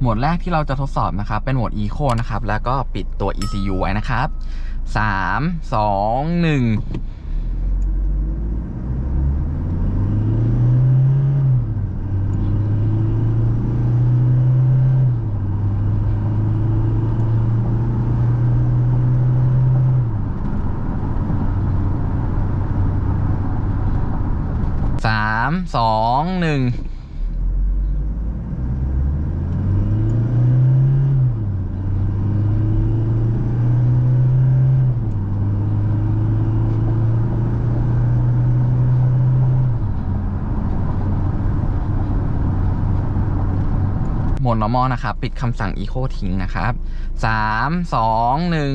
โหมดแรกที่เราจะทดสอบนะครับ เป็นโหมด Eco นะครับ แล้วก็ปิดตัว ECU ไว้นะครับ 3 2 1สามสองหนึ่ง โหมด normal นะครับ ปิดคำสั่ง eco ทิ้งนะครับสามสองหนึ่ง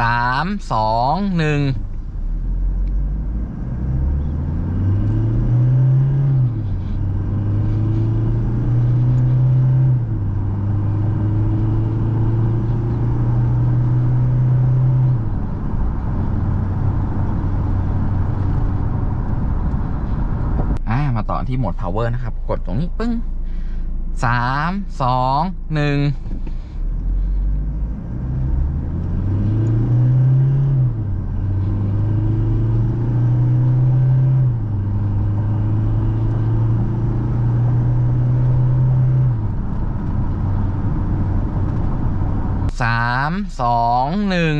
สามสองหนึ่งอ่า มาต่อที่โหมด power นะครับ กดตรงนี้ปึ้งสามสองหนึ่งสามสองหนึ่ง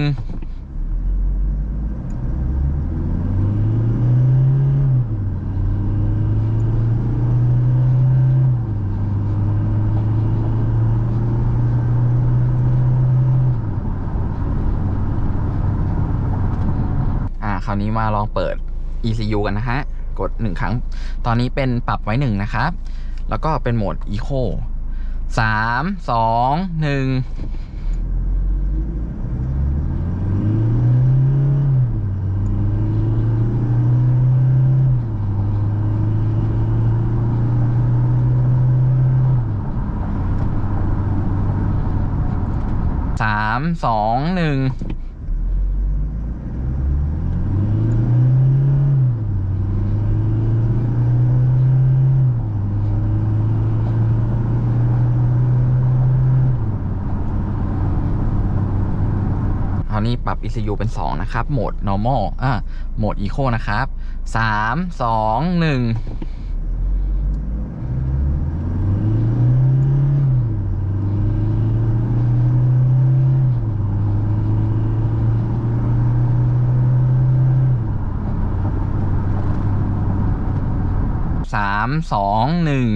อ่าคราวนี้มาลองเปิด ECU กันนะฮะ กดหนึ่งครั้ง ตอนนี้เป็นปรับไว้หนึ่งนะครับ แล้วก็เป็นโหมด Eco สามสองหนึ่งสามสองหนึ่ง นี้ปรับ ECU เป็น 2 นะครับ โหมด normal อ่าโหมด eco นะครับ 3 2 1สามสองหนึ่ง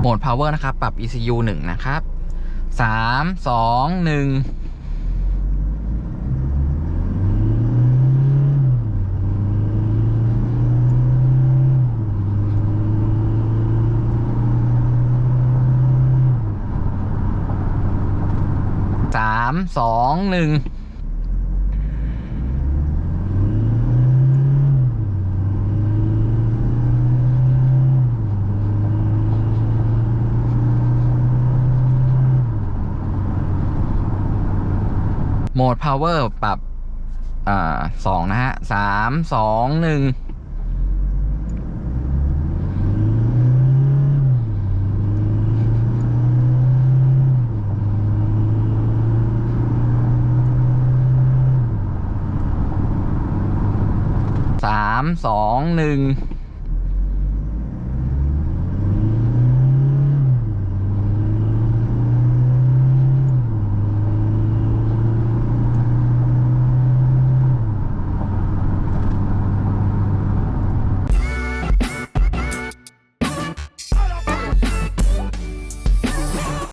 โหมด power นะครับ ปรับ ECU หนึ่งนะครับสามสองหนึ่งสามสองหนึ่ง โหมด power ปรับอ่าสองนะฮะสามสองหนึ่งสามสองหนึ่ง